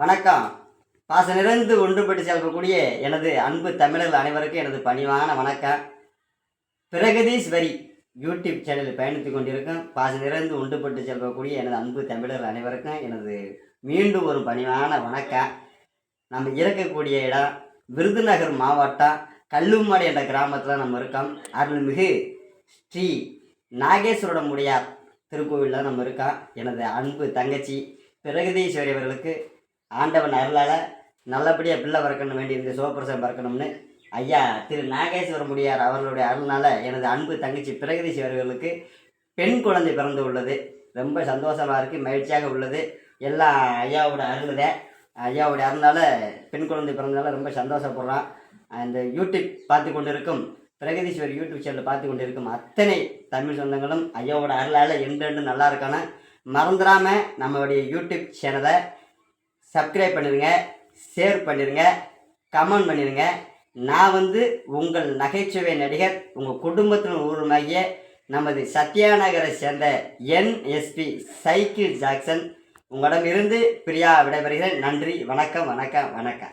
வணக்கம். பாச நிறைந்து ஒன்றுபட்டு செல்வக்கூடிய எனது அன்பு தமிழர்கள் அனைவருக்கும் எனது பணிவான வணக்கம். பிரகதீஸ்வரி யூடியூப் சேனலில் பயணித்துக் கொண்டிருக்கும் பாச நிறைந்து ஒன்றுபட்டு செல்லக்கூடிய எனது அன்பு தமிழர்கள் அனைவருக்கும் எனது மீண்டும் ஒரு பணிவான வணக்கம். நம்ம இருக்கக்கூடிய இடம் விருதுநகர் மாவட்டம் கல்லுமாடி என்ற கிராமத்தில் நம்ம இருக்கோம். அருள்மிகு ஸ்ரீ நாகேஸ்வரோட முடியார் திருக்கோவிலில் நம்ம இருக்கோம். எனது அன்பு தங்கச்சி பிரகதீஸ்வரி அவர்களுக்கு ஆண்டவன் அருளால் நல்லபடியாக பிள்ளை பிறக்கணும் வேண்டி இந்த சிவபிரசம் பிறக்கணும்னு ஐயா திரு நாகேஸ்வர முடியார் அவர்களுடைய அருள்னால் எனது அன்பு தங்கச்சி பிரகதீஷ் அவர்களுக்கு பெண் குழந்தை பிறந்து உள்ளது. ரொம்ப சந்தோஷமாக இருக்குது மகிழ்ச்சியாக உள்ளது. எல்லாம் ஐயாவோட அருளுதே ஐயாவுடைய அருளால் பெண் குழந்தை பிறந்தனால ரொம்ப சந்தோஷப்படுறான் அந்த யூடியூப் பார்த்து கொண்டிருக்கும் பிரகதீஸ்வர் யூடியூப் சேனல் பார்த்து கொண்டிருக்கும் அத்தனை தமிழ் சொந்தங்களும் ஐயாவோட அருளால் என்றென்று நல்லா இருக்கான. மறந்துடாமல் நம்மளுடைய யூடியூப் சேனலை சப்ஸ்கிரைப் பண்ணிடுங்க ஷேர் பண்ணிடுங்க கமெண்ட் பண்ணிடுங்க நான் வந்து உங்கள் நகைச்சுவை நடிகர் உங்கள் குடும்பத்தின் உருவமாகிய நமது சத்யாநகரை சேர்ந்த என்எஸ்பி சைக்கிள் ஜாக்சன். உங்களிடமிருந்து பிரியா விடைபெறுகிறேன். நன்றி வணக்கம் வணக்கம் வணக்கம்.